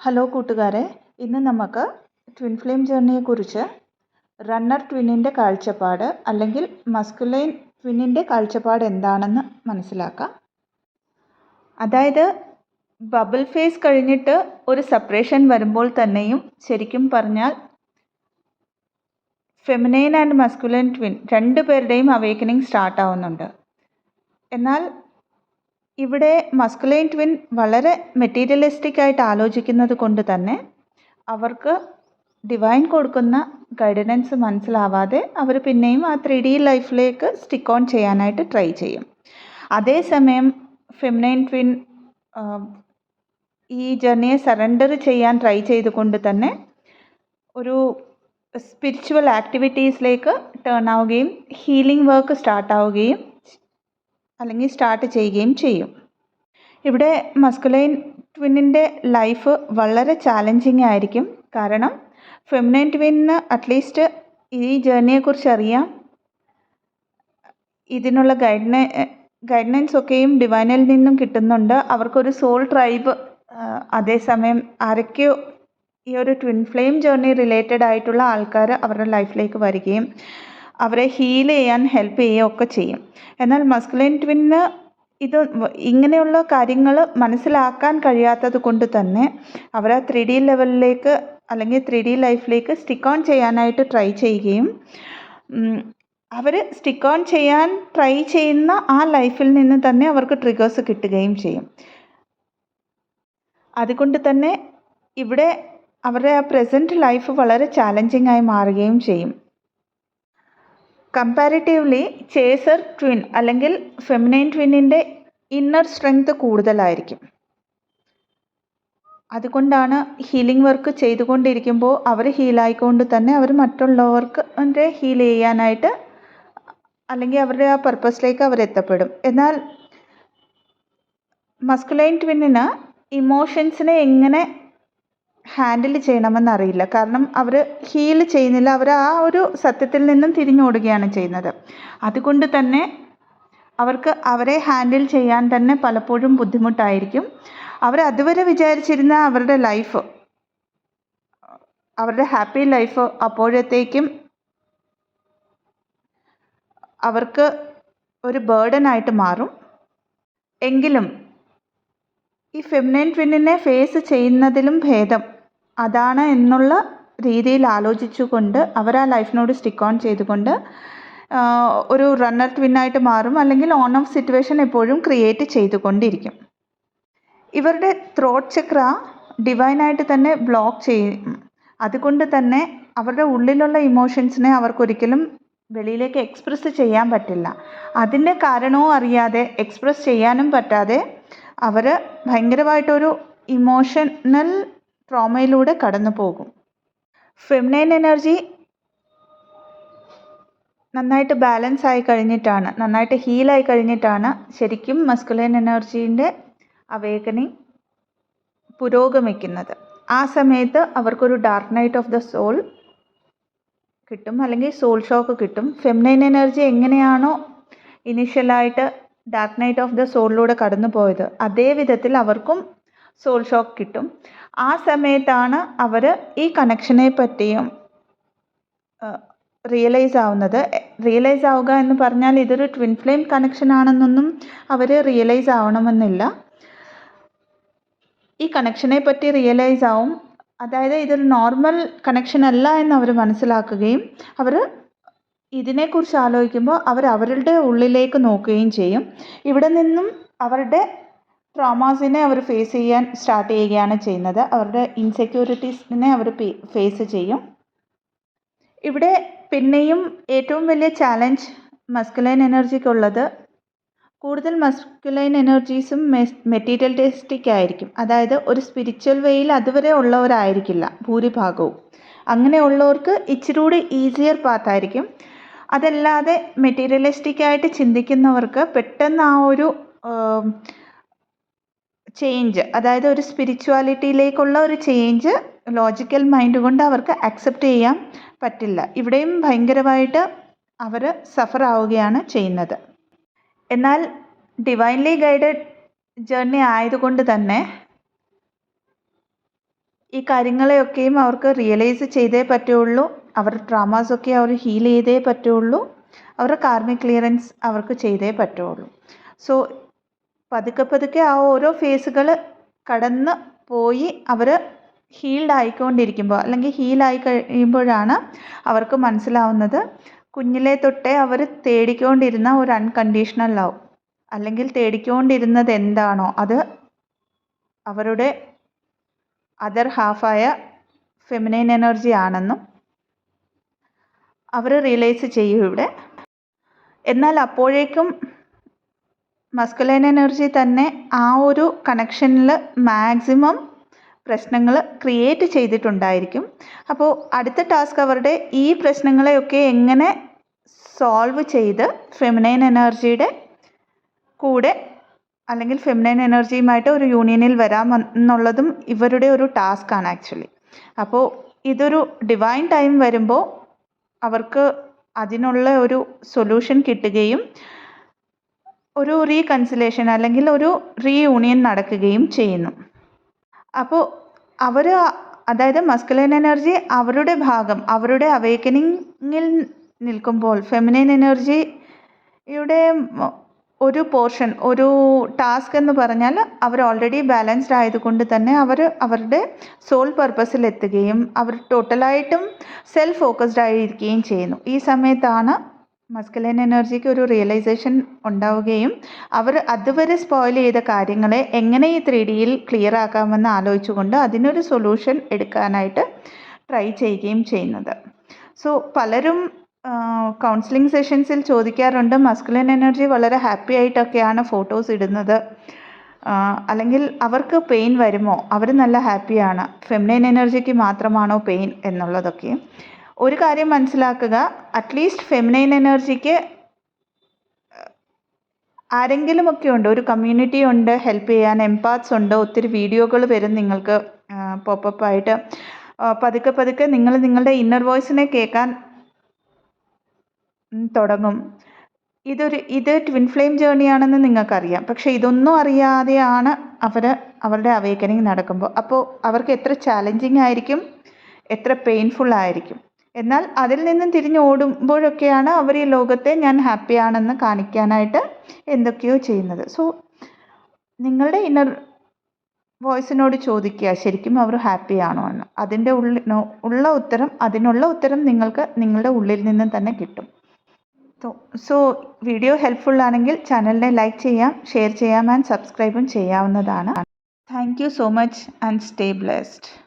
Hello കൂട്ടുകാരെ ഇന്ന് നമുക്ക് ട്വിൻ ഫ്ലെയിം ജേർണിയെക്കുറിച്ച് റണ്ണർ ട്വിന്നിന്റെ കാഴ്ചപ്പാട് അല്ലെങ്കിൽ മസ്കുലൈൻ ട്വിന്നിന്റെ കാഴ്ചപ്പാട് എന്താണെന്ന് മനസ്സിലാക്കാം. അതായത് ബബിൾ ഫേസ് കഴിഞ്ഞിട്ട് ഒരു സെപ്പറേഷൻ വരുമ്പോൾ തന്നെയും ശരിക്കും പറഞ്ഞാൽ ഫെമിനൈൻ ആൻഡ് മസ്കുലൈൻ ട്വിൻ രണ്ട് പേരുടെയും അവേക്കനിങ് സ്റ്റാർട്ട് ആവുന്നുണ്ട്. എന്നാൽ ഇവിടെ മസ്കുലൈൻ ട്വിൻ വളരെ മെറ്റീരിയലിസ്റ്റിക് ആയിട്ട് ആലോചിക്കുന്നത് കൊണ്ട് തന്നെ അവർക്ക് ഡിവൈൻ കൊടുക്കുന്ന ഗൈഡൻസ് മനസ്സിലാവാതെ അവർ പിന്നെയും ആ ത്രീ ഡി ലൈഫിലേക്ക് സ്റ്റിക്ക് ഓൺ ചെയ്യാനായിട്ട് ട്രൈ ചെയ്യും. അതേസമയം ഫെമിനൈൻ ട്വിൻ ഈ ജേർണിയെ സറണ്ടർ ചെയ്യാൻ ട്രൈ ചെയ്തുകൊണ്ട് തന്നെ ഒരു സ്പിരിച്വൽ ആക്ടിവിറ്റീസിലേക്ക് ടേൺ ആവുകയും ഹീലിംഗ് വർക്ക് സ്റ്റാർട്ട് ആവുകയും അല്ലെങ്കിൽ സ്റ്റാർട്ട് ചെയ്യുകയും ചെയ്യും. ഇവിടെ മസ്കുലൈൻ ട്വിന്നിന്റെ ലൈഫ് വളരെ ചാലഞ്ചിങ് ആയിരിക്കും. കാരണം ഫെമിനൈൻ ട്വിന്നിന് അറ്റ്ലീസ്റ്റ് ഈ ജേർണിയെക്കുറിച്ച് അറിയാം. ഇതിനുള്ള ഗൈഡ്ന ഗൈഡൻസ് ഒക്കെയും ഡിവൈനിൽ നിന്നും കിട്ടുന്നുണ്ട്. അവർക്കൊരു സോൾ ട്രൈബ് അതേസമയം ആരൊക്കെയോ ഈ ഒരു ട്വിൻ ഫ്ലെയിം ജേർണി റിലേറ്റഡ് ആയിട്ടുള്ള ആൾക്കാർ അവരുടെ ലൈഫിലേക്ക് വരികയും അവരെ ഹീൽ ചെയ്യാൻ ഹെൽപ്പ് ചെയ്യുകയും ഒക്കെ ചെയ്യും. എന്നാൽ മസ്കുലൈൻ ട്വിന്നിന് ഇത് ഇങ്ങനെയുള്ള കാര്യങ്ങൾ മനസ്സിലാക്കാൻ കഴിയാത്തത് കൊണ്ട് തന്നെ അവർ ആ ത്രീ ഡി ലെവലിലേക്ക് അല്ലെങ്കിൽ ത്രീ ഡി ലൈഫിലേക്ക് സ്റ്റിക്ക് ഓൺ ചെയ്യാനായിട്ട് ട്രൈ ചെയ്യുകയും അവർ സ്റ്റിക്ക് ഓൺ ചെയ്യാൻ ട്രൈ ചെയ്യുന്ന ആ ലൈഫിൽ നിന്ന് തന്നെ അവർക്ക് ട്രിഗേഴ്സ് കിട്ടുകയും ചെയ്യും. അതുകൊണ്ട് തന്നെ ഇവിടെ അവരുടെ ആ പ്രസന്റ് ലൈഫ് വളരെ ചാലഞ്ചിങ് ആയി മാറുകയും ചെയ്യും. കമ്പാരിറ്റീവ്ലി ചേസർ ട്വിൻ അല്ലെങ്കിൽ ഫെമിനൈൻ ട്വിന്നിന്റെ ഇന്നർ സ്ട്രെങ്ത് കൂടുതലായിരിക്കും. അതുകൊണ്ടാണ് ഹീലിംഗ് വർക്ക് ചെയ്തുകൊണ്ടിരിക്കുമ്പോൾ അവർ ഹീലായിക്കൊണ്ട് തന്നെ അവർ മറ്റുള്ളവർക്ക് ഹീൽ ചെയ്യാനായിട്ട് അല്ലെങ്കിൽ അവരുടെ ആ പർപ്പസിലേക്ക് അവർ എത്തപ്പെടും. എന്നാൽ മസ്കുലൈൻ ട്വിന്നിന് ഇമോഷൻസിനെ എങ്ങനെ ഹാൻഡിൽ ചെയ്യണമെന്നറിയില്ല. കാരണം അവർ ഹീൽ ചെയ്യുന്നില്ല. അവർ ആ ഒരു സത്യത്തിൽ നിന്നും തിരിഞ്ഞോടുകയാണ് ചെയ്യുന്നത്. അതുകൊണ്ട് തന്നെ അവർക്ക് അവരെ ഹാൻഡിൽ ചെയ്യാൻ തന്നെ പലപ്പോഴും ബുദ്ധിമുട്ടായിരിക്കും. അവർ അതുവരെ വിചാരിച്ചിരുന്ന അവരുടെ ലൈഫ് അവരുടെ ഹാപ്പി ലൈഫ് അപ്പോഴത്തേക്കും അവർക്ക് ഒരു ബേർഡനായിട്ട് മാറും. എങ്കിലും ഈ ഫെമിനൈൻ ട്വിന്നിനെ ഫേസ് ചെയ്യുന്നതിലും ഭേദം അതാണ് എന്നുള്ള രീതിയിൽ ആലോചിച്ചുകൊണ്ട് അവർ ആ ലൈഫിനോട് സ്റ്റിക്ക് ഓൺ ചെയ്തുകൊണ്ട് ഒരു റണ്ണർ ട്വിന്നായിട്ട് മാറും അല്ലെങ്കിൽ ഓൺ ഓഫ് സിറ്റുവേഷൻ എപ്പോഴും ക്രിയേറ്റ് ചെയ്തുകൊണ്ടിരിക്കും. ഇവരുടെ ത്രോട്ട് ചക്ര ഡിവൈനായിട്ട് തന്നെ ബ്ലോക്ക് ചെയ്യും. അതുകൊണ്ട് തന്നെ അവരുടെ ഉള്ളിലുള്ള ഇമോഷൻസിനെ അവർക്കൊരിക്കലും വെളിയിലേക്ക് എക്സ്പ്രസ് ചെയ്യാൻ പറ്റില്ല. അതിന്റെ കാരണവും അറിയാതെ എക്സ്പ്രസ് ചെയ്യാനും പറ്റാതെ അവർ ഭയങ്കരമായിട്ടൊരു ഇമോഷണൽ ട്രോമയിലൂടെ കടന്നു പോകും ഫെമിനൈൻ എനർജി നന്നായിട്ട് ബാലൻസ് ആയി കഴിഞ്ഞിട്ടാണ് നന്നായിട്ട് ഹീലായി കഴിഞ്ഞിട്ടാണ് ശരിക്കും മസ്കുലൈൻ എനർജീന്റെ അവേക്കനിങ് പുരോഗമിക്കുന്നത്. ആ സമയത്ത് അവർക്കൊരു dark night of the soul കിട്ടും അല്ലെങ്കിൽ സോൾ ഷോക്ക് കിട്ടും. ഫെമിനൈൻ എനർജി എങ്ങനെയാണോ ഇനിഷ്യലായിട്ട് ഡാർക്ക് നൈറ്റ് ഓഫ് ദ സോളിലൂടെ കടന്നു പോയത് അതേ വിധത്തിൽ അവർക്കും സോൾ ഷോക്ക് കിട്ടും. ആ സമയത്താണ് അവർ ഈ കണക്ഷനെ പറ്റിയും റിയലൈസ് ആവുന്നത്. റിയലൈസ് ആവുക എന്ന് പറഞ്ഞാൽ ഇതൊരു ട്വിൻ ഫ്ലെയിം കണക്ഷൻ ആണെന്നൊന്നും അവർ റിയലൈസ് ആവണമെന്നില്ല. ഈ കണക്ഷനെ പറ്റി റിയലൈസ് ആവും. അതായത് ഇതൊരു നോർമൽ കണക്ഷൻ അല്ല എന്ന് അവർ മനസ്സിലാക്കുകയും അവർ ഇതിനെക്കുറിച്ച് ആലോചിക്കുമ്പോൾ അവർ അവരുടെ ഉള്ളിലേക്ക് നോക്കുകയും ചെയ്യും. ഇവിടെ നിന്നും അവരുടെ ട്രോമാസിനെ അവർ ഫേസ് ചെയ്യാൻ സ്റ്റാർട്ട് ചെയ്യുകയാണ് ചെയ്യുന്നത്. അവരുടെ ഇൻസെക്യൂരിറ്റീസിനെ അവർ ഫേസ് ചെയ്യും. ഇവിടെ പിന്നെയും ഏറ്റവും വലിയ ചാലഞ്ച് മസ്കുലൈൻ എനർജിക്കുള്ളത് കൂടുതൽ മസ്കുലൈൻ എനർജീസും മെറ്റീരിയലിസ്റ്റിക് ആയിരിക്കും. അതായത് ഒരു സ്പിരിച്വൽ വേയിൽ അതുവരെ ഉള്ളവരായിരിക്കില്ല ഭൂരിഭാഗവും. അങ്ങനെയുള്ളവർക്ക് ഇച്ചിരി കൂടി ഈസിയർ പാത്തായിരിക്കും അതല്ലാതെ മെറ്റീരിയലിസ്റ്റിക് ആയിട്ട് ചിന്തിക്കുന്നവർക്ക് പെട്ടെന്ന് ആ ഒരു ചേഞ്ച് അതായത് ഒരു സ്പിരിച്വാലിറ്റിയിലേക്കുള്ള ഒരു ചേഞ്ച് ലോജിക്കൽ മൈൻഡ് കൊണ്ട് അവർക്ക് അക്സെപ്റ്റ് ചെയ്യാൻ പറ്റില്ല. ഇവിടെയും ഭയങ്കരമായിട്ട് അവർ സഫർ ആവുകയാണ് ചെയ്യുന്നത്. എന്നാൽ ഡിവൈൻലി ഗൈഡഡ് ജേർണി ആയതുകൊണ്ട് തന്നെ ഈ കാര്യങ്ങളെയൊക്കെയും അവർക്ക് റിയലൈസ് ചെയ്തേ പറ്റുള്ളൂ. അവരുടെ ട്രാമാസൊക്കെ അവർ ഹീൽ ചെയ്തേ പറ്റുള്ളൂ. അവരുടെ കാർമിക് ക്ലിയറൻസ് അവർക്ക് ചെയ്തേ പറ്റുള്ളൂ. സോ പതുക്കെ പതുക്കെ ആ ഓരോ ഫേസുകൾ കടന്ന് പോയി അവർ ഹീൽഡ് ആയിക്കൊണ്ടിരിക്കുമ്പോൾ അല്ലെങ്കിൽ ഹീലായി കഴിയുമ്പോഴാണ് അവർക്ക് മനസ്സിലാവുന്നത് കുഞ്ഞിലെ തൊട്ടേ അവർ തേടിക്കൊണ്ടിരുന്ന ഒരു അൺകണ്ടീഷണൽ ലവ് അല്ലെങ്കിൽ തേടിക്കൊണ്ടിരുന്നത് എന്താണോ അത് അവരുടെ അതർ ഹാഫായ ഫെമിനൈൻ എനർജി ആണെന്നും അവർ റിയലൈസ് ചെയ്യും ഇവിടെ. എന്നാൽ അപ്പോഴേക്കും മസ്കുലൈൻ എനർജി തന്നെ ആ ഒരു കണക്ഷനിൽ മാക്സിമം പ്രശ്നങ്ങൾ ക്രിയേറ്റ് ചെയ്തിട്ടുണ്ടായിരിക്കും. അപ്പോൾ അടുത്ത ടാസ്ക് അവരുടെ ഈ പ്രശ്നങ്ങളെയൊക്കെ എങ്ങനെ സോൾവ് ചെയ്ത് ഫെമിനൈൻ എനർജിയുടെ കൂടെ അല്ലെങ്കിൽ ഫെമിനൈൻ എനർജിയുമായിട്ട് ഒരു യൂണിയനിൽ വരാമെന്നുള്ളതും ഇവരുടെ ഒരു ടാസ്ക്കാണ് ആക്ച്വലി അപ്പോൾ ഇതൊരു ഡിവൈൻ ടൈം വരുമ്പോൾ അവർക്ക് അതിനുള്ള ഒരു സൊല്യൂഷൻ കിട്ടുകയും ഒരു റീകൺസിലേഷൻ അല്ലെങ്കിൽ ഒരു റീയൂണിയൻ നടക്കുകയും ചെയ്യുന്നു. അപ്പോൾ അവർ അതായത് മസ്കുലൈൻ എനർജി അവരുടെ ഭാഗം അവരുടെ അവേക്കനിങ്ങിൽ നിൽക്കുമ്പോൾ ഫെമിനൈൻ എനർജിയുടെ ഒരു പോർഷൻ ഒരു ടാസ്ക് എന്ന് പറഞ്ഞാൽ അവർ ഓൾറെഡി ബാലൻസ്ഡ് ആയതുകൊണ്ട് തന്നെ അവർ അവരുടെ സോൾ പർപ്പസിൽ എത്തുകയും അവർ ടോട്ടലായിട്ടും സെൽഫ് ഫോക്കസ്ഡ് ആയിരിക്കുകയും ചെയ്യുന്നു. ഈ സമയത്താണ് മസ്കുലൈൻ എനർജിക്ക് ഒരു റിയലൈസേഷൻ ഉണ്ടാവുകയും അവർ അതുവരെ സ്പോയിൽ ചെയ്ത കാര്യങ്ങളെ എങ്ങനെ ഈ ത്രീ ഡിയിൽ ക്ലിയർ ആക്കാമെന്ന് ആലോചിച്ചുകൊണ്ട് അതിനൊരു സൊല്യൂഷൻ എടുക്കാനായിട്ട് ട്രൈ ചെയ്യുകയും ചെയ്യുന്നത്. സോ പലരും കൗൺസിലിംഗ് സെഷൻസിൽ ചോദിക്കാറുണ്ട് മസ്കുലിൻ എനർജി വളരെ ഹാപ്പി ആയിട്ടൊക്കെയാണ് ഫോട്ടോസ് ഇടുന്നത്. അല്ലെങ്കിൽ അവർക്ക് പെയിൻ വരുമോ? അവർ നല്ല ഹാപ്പിയാണ് ഫെമിനൈൻ എനർജിക്ക് മാത്രമാണോ പെയിൻ എന്നുള്ളതൊക്കെ. ഒരു കാര്യം മനസ്സിലാക്കുക. അറ്റ്ലീസ്റ്റ് ഫെമിനൈൻ എനർജിക്ക് ആരെങ്കിലുമൊക്കെ ഉണ്ട് ഒരു കമ്മ്യൂണിറ്റി ഉണ്ട് ഹെൽപ്പ് ചെയ്യാൻ എംപാത്സ് ഉണ്ട് ഒത്തിരി വീഡിയോകൾ വരും നിങ്ങൾക്ക് പോപ്പപ്പ് ആയിട്ട്. പതുക്കെ പതുക്കെ നിങ്ങൾ നിങ്ങളുടെ ഇന്നർ വോയിസിനെ കേൾക്കാൻ തുടങ്ങും. ഇതൊരു ഇത് ട്വിൻ ഫ്ലെയിം ജേണിയാണെന്ന് നിങ്ങൾക്കറിയാം. പക്ഷേ ഇതൊന്നും അറിയാതെയാണ് അവർ അവരുടെ അവേക്കനിങ് നടക്കുമ്പോൾ. അപ്പോൾ അവർക്ക് എത്ര ചാലഞ്ചിങ് ആയിരിക്കും എത്ര പെയിൻഫുൾ ആയിരിക്കും. എന്നാൽ അതിൽ നിന്നും തിരിഞ്ഞ് ഓടുമ്പോഴൊക്കെയാണ് അവർ ഈ ലോകത്തെ ഞാൻ ഹാപ്പിയാണെന്ന് കാണിക്കാനായിട്ട് എന്തൊക്കെയോ ചെയ്യുന്നത്. സോ നിങ്ങളുടെ ഇന്നർ വോയിസിനോട് ചോദിക്കുക ശരിക്കും അവർ ഹാപ്പി ആണോ എന്ന്. അതിന്റെ ഉള്ളിൽ ഉള്ള ഉത്തരം അതിനുള്ള ഉത്തരം നിങ്ങൾക്ക് നിങ്ങളുടെ ഉള്ളിൽ നിന്നും തന്നെ കിട്ടും. സോ വീഡിയോ ഹെൽപ്ഫുൾ ആണെങ്കിൽ ചാനലിനെ ലൈക്ക് ചെയ്യാം ഷെയർ ചെയ്യാം ആൻഡ് സബ്സ്ക്രൈബും ചെയ്യാവുന്നതാണ്. Thank you so much and stay blessed